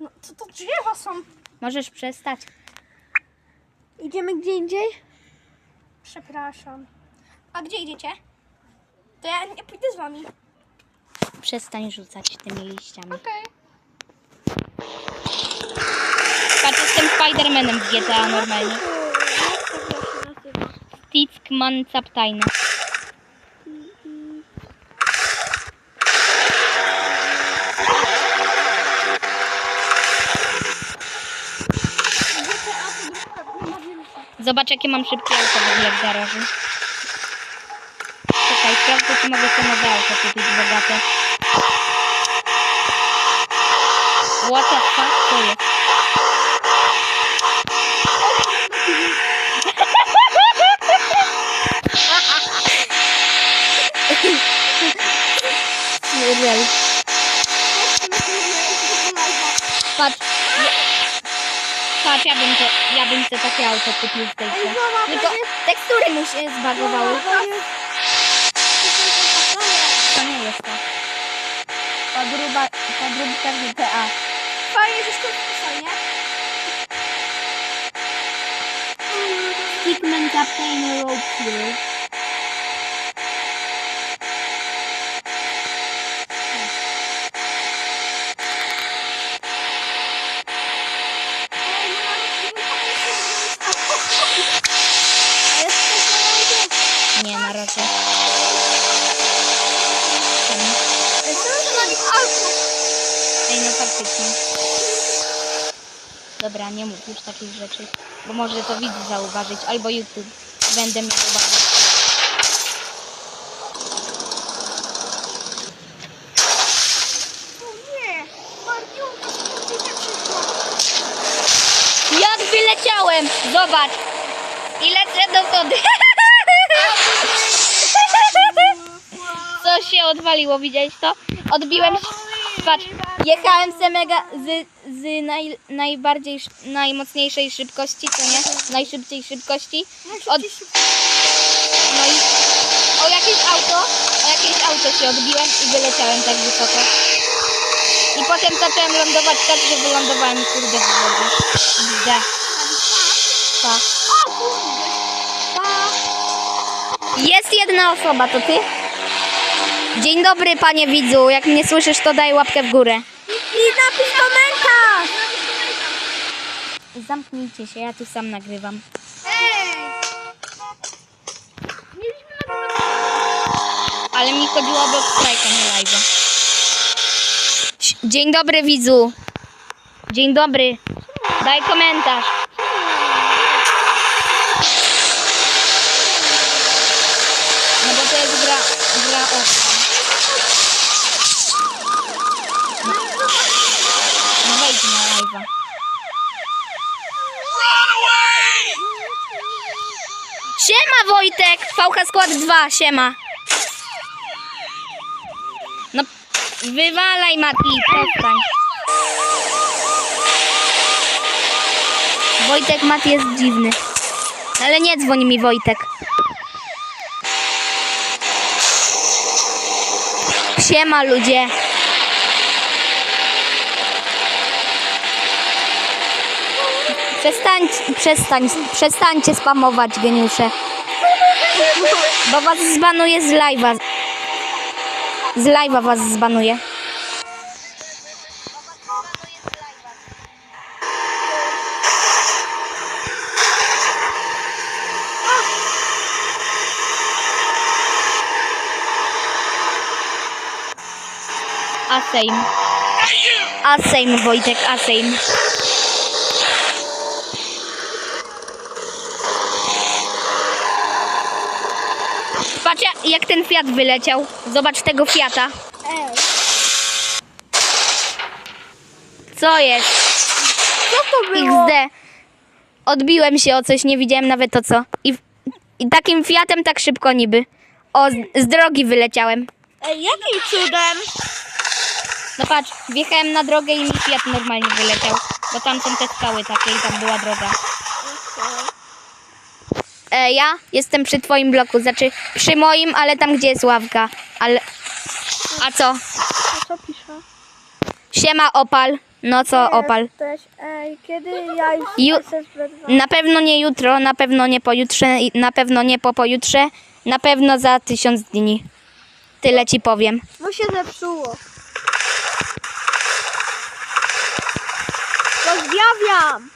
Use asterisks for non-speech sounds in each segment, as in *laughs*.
no to, to drzewa są. Możesz przestać. Idziemy gdzie indziej? Przepraszam. A gdzie idziecie? To ja nie pójdę z wami. Przestań rzucać tymi liściami. Okej. Patrz, jestem Spidermanem w GTA normalnie. Jak to się nazywa? Stickman Zaptajny. GTA to grupka nie ma wirusa. Zobacz, jakie mam szybkie auto w ogóle w garażu. Czekaj, sprawdzę, czy mogę to nowe auto kupić bogate. What the fuck to jest? *laughs* Patrz. Patrz, ja bym, te, ja bym te takie auto kupił w tej grze. Tylko tekstury mu się zbagowały. To nie jest to. Podróba, podróbka GTA. Fajnie, że skończył, nie? Stickman Captain Road Hero. Faktycznie. Dobra, nie mów już takich rzeczy, bo może to widz zauważyć, albo YouTube. Będę miał obawy. Jak wyleciałem! Zobacz! I lecę do wody. *laughs* Co się odwaliło, widziałeś to? Odbiłem się. Patrz, jechałem z mega z, z naj, najbardziej sz- najmocniejszej szybkości, co nie? Najszybciej szybkości. Od, no i o jakieś auto, o jakieś auto się odbiłem i wyleciałem tak wysoko. I potem zacząłem lądować tak, że wylądowałem kurde w wodzie. Gdzie? Pa. Jest jedna osoba, to ty? Dzień dobry, panie widzu. Jak mnie słyszysz, to daj łapkę w górę. I napisz komentarz! Zamknijcie się, ja tu sam nagrywam. Ale mi chodziło o Strike'a, nie live'a. Dzień dobry, widzu. Dzień dobry. Daj komentarz. No bo to jest gra, gra offline. No, no wejdź na live'a. Siema Wojtek! VH Skład 2, siema. No, wywalaj Mati, przestań. Wojtek Mati jest dziwny. Ale nie dzwoni mi Wojtek. Siema ludzie. Przestań, przestań, przestańcie spamować geniusze. Bo was zbanuje z live'a. Z live'a was zbanuje. Asejm. Asejm, Wojtek, Asejm. Patrz jak- ten Fiat wyleciał. Zobacz tego Fiata. Co jest? co to było? XD. Odbiłem się o coś, nie widziałem nawet o co. I, i takim Fiatem tak szybko niby. O, z, z drogi wyleciałem. Ej, jakim cudem? No patrz, wjechałem na drogę i mi Fiat normalnie wyleciał. Bo tam są te skały takie i tam była droga. E, ja jestem przy twoim bloku, znaczy przy moim, ale tam gdzie jest ławka. Ale... A co? A co pisze? Siema Opal. No co, Opal? Jesteś, ej, kiedy ja już Ju- SSB2? Na pewno nie jutro, na pewno nie pojutrze, na pewno nie po pojutrze, na pewno za tysiąc dni. Tyle ci powiem. Bo się zepsuło. Pozdrawiam!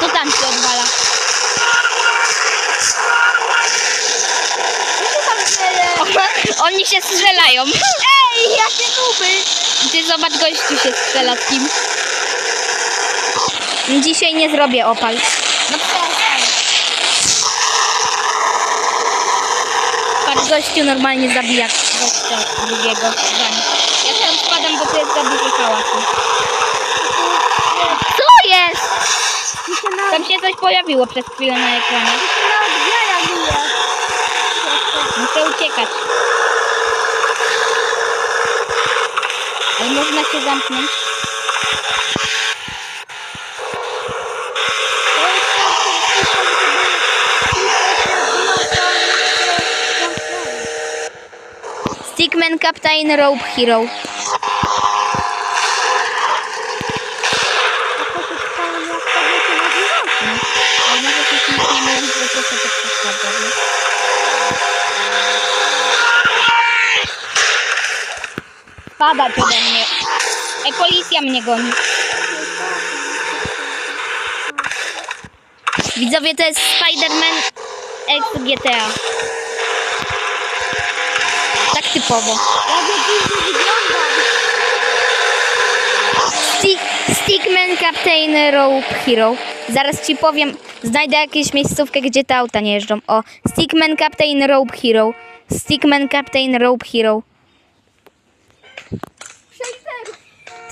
Co tam się odwala? Co się tam dzieje? Oni się strzelają. *laughs* Ej, jakie nuby! Ty zobacz, gościu się strzela z kim. Dzisiaj nie zrobię opal. No przestań. Patrz, gościu normalnie zabija gościa drugiego. Ja tam spadam, bo to jest za duży hałasu. Co jest? Tam się coś pojawiło przez chwilę na ekranie. Muszę uciekać. Można się zamknąć. Stickman Captain Rope Hero. Może coś policja mnie goni. Widzowie, to jest Spider-Man X GTA. Tak typowo. Stick, Stickman Captain Rope Hero. Zaraz ci powiem, znajdę jakąś miejscówkę, gdzie te auta nie jeżdżą. O, Stickman Captain Rope Hero. Stickman Captain Rope Hero.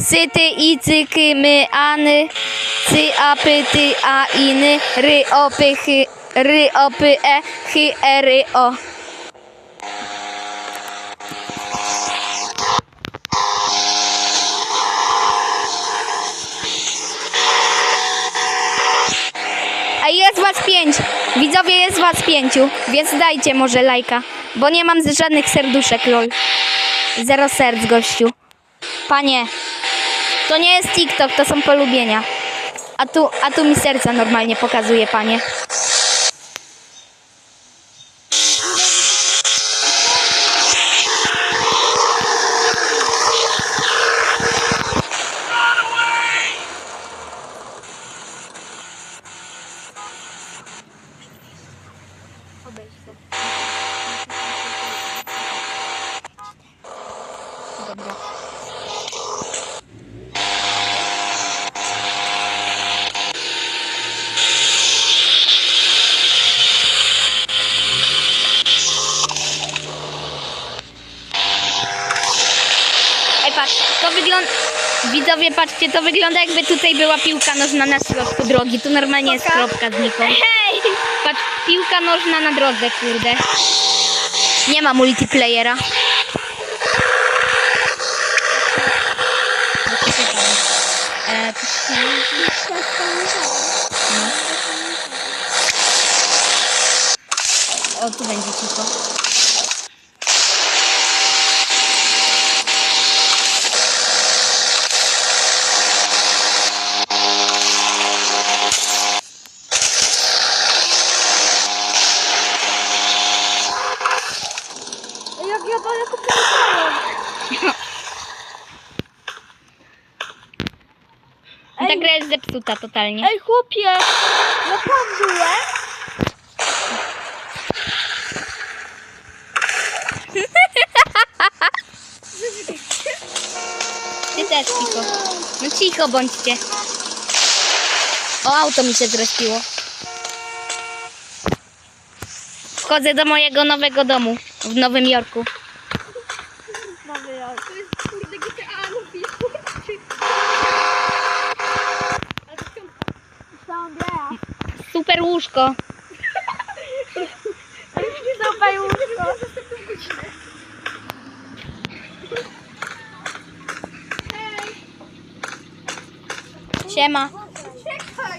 Syty i cyky my any, cy a py ty a iny, ry o py chy, ry o py e, chy e ry o. A jest was pięć. Widzowie, jest was pięciu, więc dajcie może lajka, bo nie mam żadnych serduszek, lol. Zero serc, gościu. Panie, to nie jest TikTok, to są polubienia. A tu, a tu mi serca normalnie pokazuje, panie. Patrz, to wygląda... Widzowie, patrzcie, to wygląda jakby tutaj była piłka nożna na środku drogi. Tu normalnie jest kropka znikąd. Hej! Patrz, piłka nożna na drodze, kurde. Nie ma multiplayera. E, to się- Ta gra jest zepsuta totalnie. Ej, chłopie! Tam byłem. Ty też cicho. No cicho bądźcie. O, auto mi się zrespiło. Wchodzę do mojego nowego domu w Nowym Jorku. Mamy ją. To jest kurde GTA, lubię. Ale to piątka. Całą grę. Super łóżko. Super łóżko. Siema. czekaj.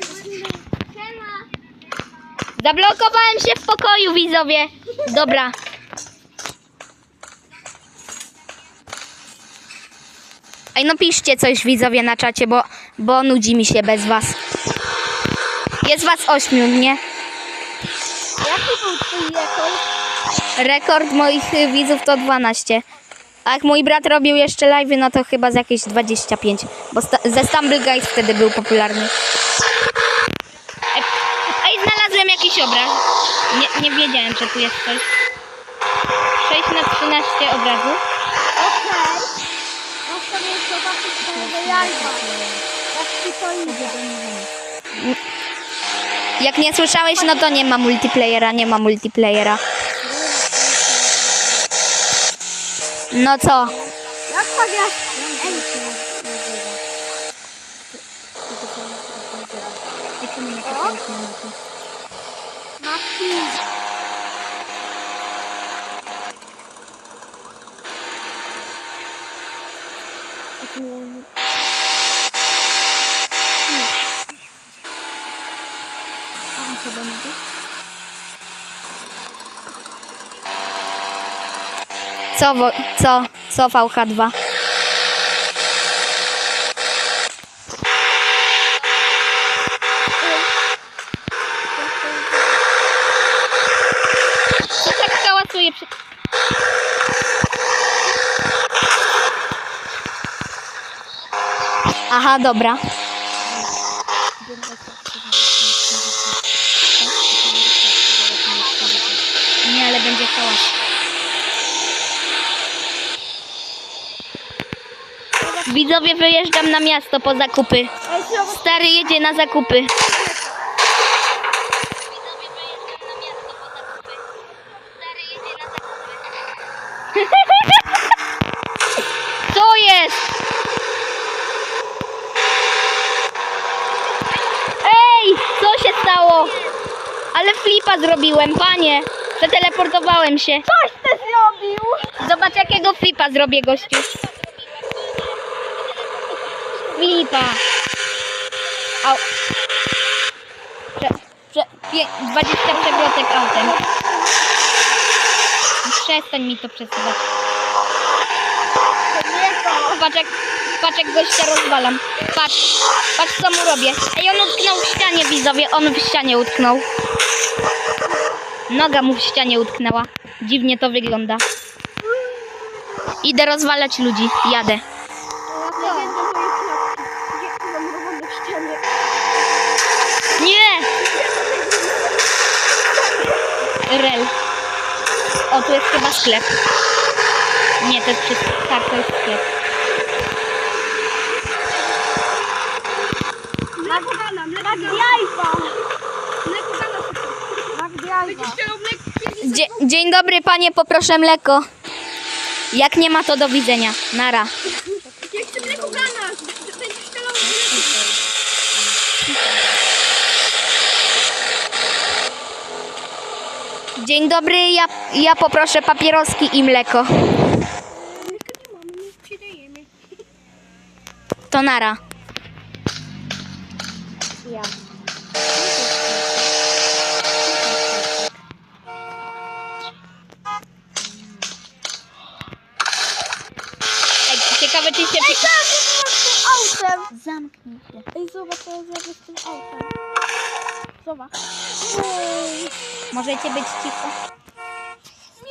Siema. Zablokowałem się w pokoju, widzowie. Dobra. Ej, no piszcie coś, widzowie, na czacie, bo, bo nudzi mi się bez was. Jest was ośmiu, nie? Twój rekord? Rekord moich y, widzów to 12. A jak mój brat robił jeszcze live'y, no to chyba z jakieś 25. Bo sta- ze Stumble Guys wtedy był popularny. Ej, znalazłem jakiś obraz. Nie, nie wiedziałem, że tu jest coś. 6 na 13 obrazów. Okej. No sobie zobaczyć twojego jajka. Jak ci to idzie. Jak nie słyszałeś, no to nie ma multiplayera, nie ma multiplayera. No co? Jak? Ej, Mati. Co, co, co VH2? Co tak hałasuje przy... Aha, dobra. Widzowie, wyjeżdżam na miasto po zakupy. Stary jedzie na zakupy. *laughs* Co jest? Ej, co się stało? Ale flipa zrobiłem, panie. Przeteleportowałem się. coś ty zrobił. Zobacz jakiego flipa zrobię, gościu. Flipa. Au. Prze, prze, pie, 20 przewrotek autem. Przestań mi to przesuwać. Patrz jak, patrz jak gościa rozwalam. Patrz, patrz co mu robię. Ej, on utknął w ścianie, widzowie. On w ścianie utknął. Noga mu w ścianie utknęła. Dziwnie to wygląda. Idę rozwalać ludzi. Jadę. Legenda mojej klatki. Gdzie zamurowany w ścianie. Nie! Rel. O, tu jest chyba sklep. Nie, to jest wszystko. Tak, to jest sklep. Mleko gana, mleko jajka. Mleko. Dzie dzień dobry, panie, poproszę mleko. Jak nie ma, to do widzenia. Nara. Ja chcę mleko gana. Będziesz strzelał Dzień dobry, ja, ja poproszę papieroski i mleko. To nara. Ja. Ej, ciekawe, czy się... Ej, jest z tym autem. Zamknij się. Ej, zobacz, co ja zrobię z tym autem. Zobacz. Możecie być cicho.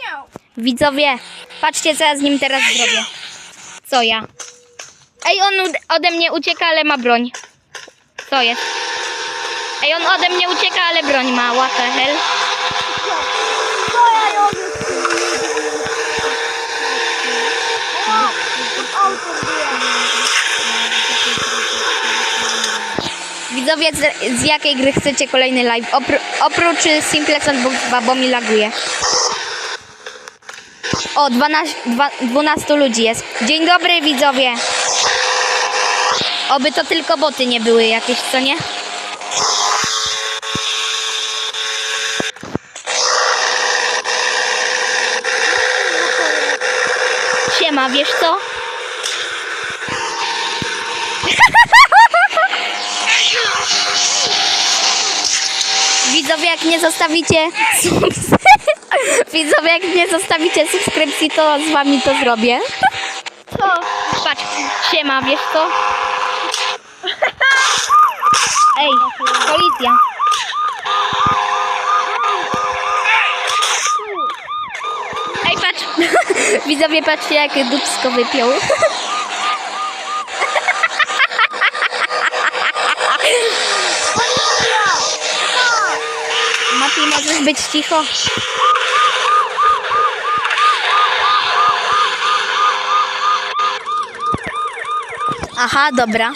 Miał. Widzowie, patrzcie, co ja z nim teraz zrobię. Co ja? Ej, on ode mnie ucieka, ale ma broń. Co jest? Ej, on ode mnie ucieka, ale broń ma. What the hell? Widzowie, z, jakiej gry chcecie kolejny live? Opró- oprócz y, Simple Sandbox 2, bo mi laguje. O, 12, dwa, 12 ludzi jest. Dzień dobry, widzowie. Oby to tylko boty nie były jakieś, co nie? Siema, wiesz co? Widzowie, jak nie zostawicie *laughs* Widzowie, jak nie zostawicie subskrypcji, to z wami to zrobię. Co? Patrz, siema, wiesz co? Ej, policja. Ej, patrz. *laughs* Widzowie, patrzcie, jakie dupsko wypiął. *laughs* być cicho? Aha, dobra.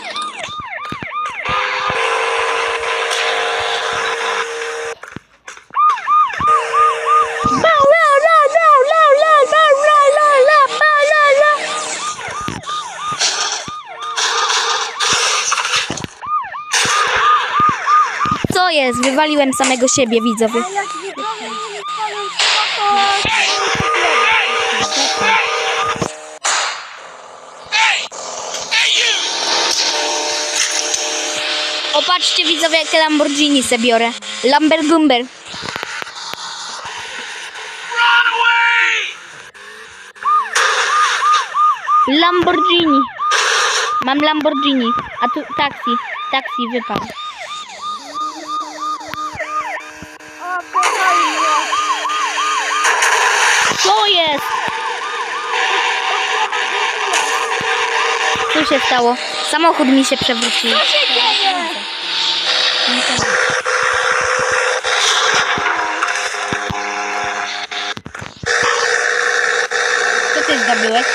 Jest? Wywaliłem samego siebie, widzowie. Opatrzcie, widzowie, jakie Lamborghini se biorę. Lambergumber. Lamborghini. Mam Lamborghini. A tu taksi. Taksi wypadł. O, spokojnie. Co jest? Co się stało? Samochód mi się przewrócił. Co się dzieje? Co ty zdobyłeś?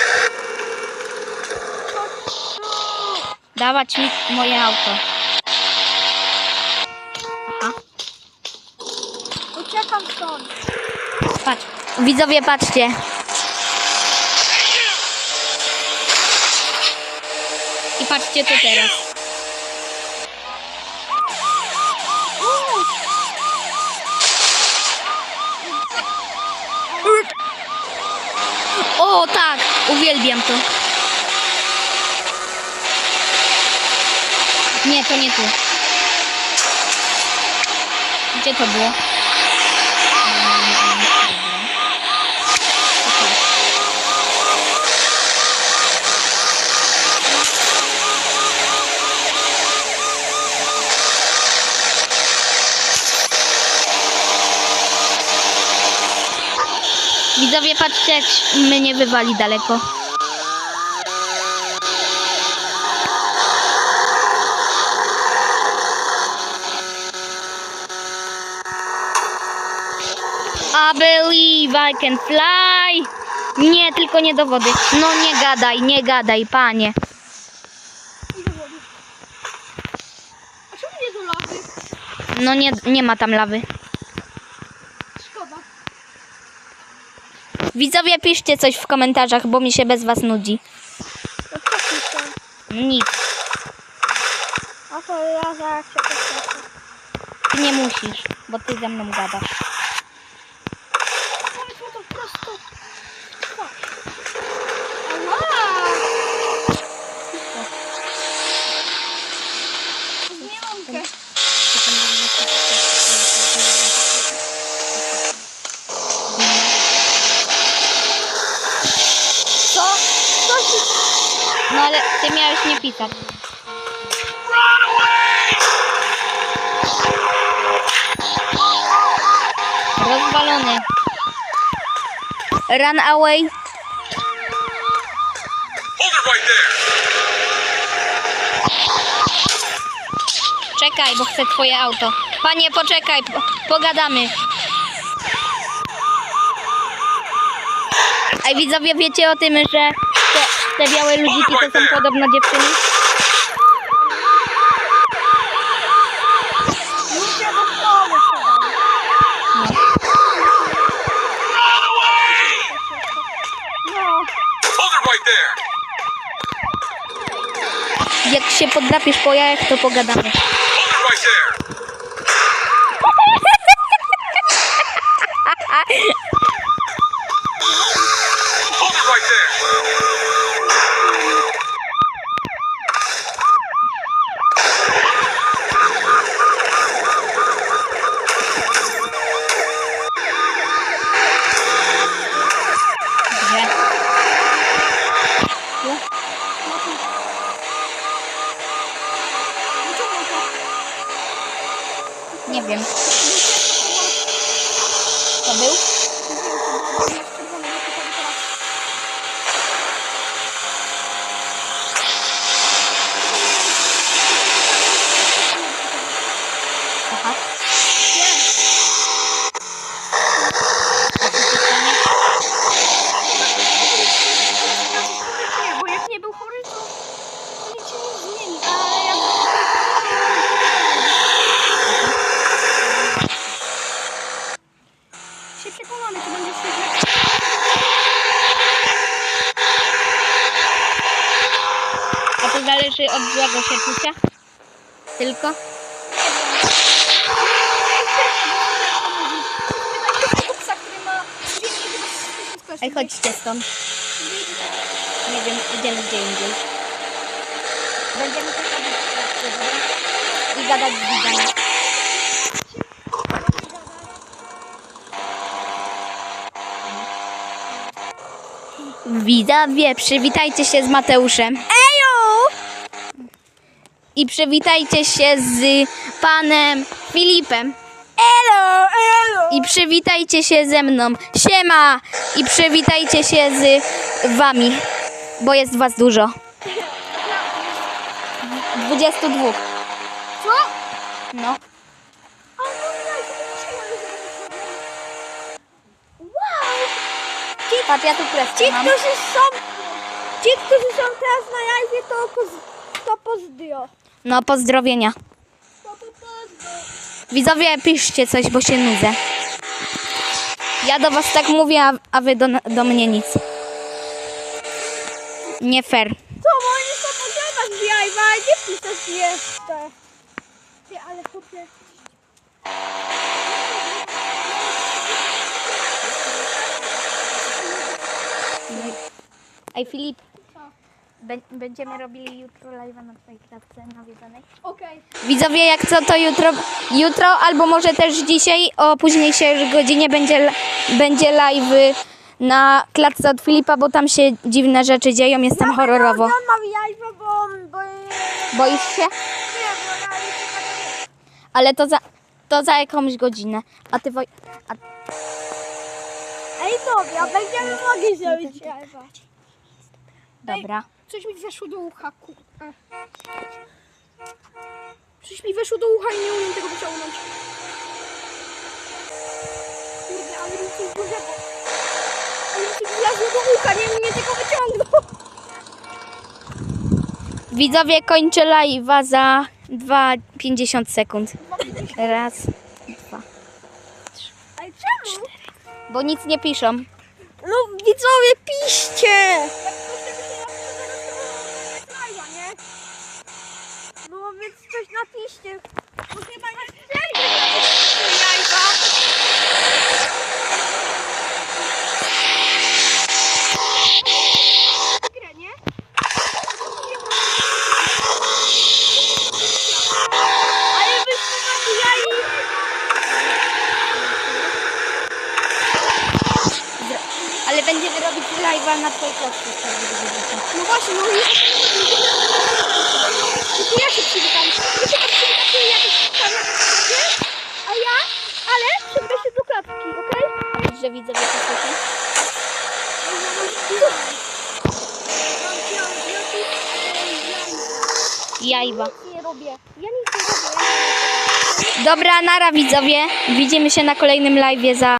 Dawać mi moje auto. Widzowie, patrzcie. I patrzcie to teraz. O tak, uwielbiam to. Nie, to nie tu. Gdzie to było? Widzowie, patrzcie, mnie wywali daleko. I believe I can fly. Nie, tylko nie do wody. No nie gadaj, nie gadaj, panie. No nie, nie ma tam lawy. Widzowie, piszcie coś w komentarzach, bo mi się bez was nudzi. No co piszę? Nic, A to ja zaraz się ty nie musisz, bo ty ze mną gadasz. Rozwalony. Run away. Czekaj, bo chcę twoje auto. Panie, poczekaj, po, pogadamy. Ej, widzowie, wiecie o tym, że te, te białe ludziki to są podobno dziewczyny? Ludzie do szkoły wsiadają. No. Hold it right there. Jak się podrapiesz po jajach, to pogadamy. Hold it right there. Hold it right there. był? Aha. Nie, bo jak nie był chory, to to nic się nie zmieni. Ale jak... Się przekonamy, czy będzie się źle. A to zależy od złego się Tylko? Tego psa, który ma dźwięki chyba z tysiąc kwestii. Ej, chodźcie stąd. Nie wiem, idziemy gdzie indziej. Będziemy tylko być i gadać z widzami. Widzowie, przywitajcie się z Mateuszem. I przywitajcie się z panem Filipem. Elo, elo! I przywitajcie się ze mną. Siema! I przywitajcie się z wami, bo jest was dużo. 22. Co? No. Wow! Patrz, ja tu Ci, kreskę mam. którzy są... Ci, którzy są teraz na live, to, poz- to pozdro. No, pozdrowienia. To, to pozdro. Widzowie, piszcie coś, bo się nudzę. Ja do was tak mówię, a, a wy do, do mnie nic. Nie fair. Co, są potrzeba z live'a, nie pisać jeszcze. Ty, ale chłopie... Ej, Filip. Bę- Będziemy robili jutro live'a na twojej klatce nawiedzonej. Okej. Widzowie, jak co, to jutro, jutro albo może też dzisiaj o późniejszej godzinie będzie, będzie live na klatce od Filipa, bo tam się dziwne rzeczy dzieją, jest tam horrorowo. On ma live'a, bo on... Bo... Boisz się? Nie, bo nie Ale to za, to za jakąś godzinę. A ty Woj... A, Ej, dobra, będziemy mogli zrobić live'a. dobra. Coś mi weszło do ucha, ku... Coś mi weszło do ucha i nie umiem tego wyciągnąć. Kurde, ale mi coś dużego. Ale mi coś wlazło do ucha, nie umiem tego wyciągnąć. Widzowie, kończę live'a za 2,50 sekund. Raz, dwa. Ale czemu? Bo nic nie piszą. No widzowie, piszcie! Coś napiszcie. Bo chyba nie Dobra, nara widzowie. Widzimy się na kolejnym live'ie za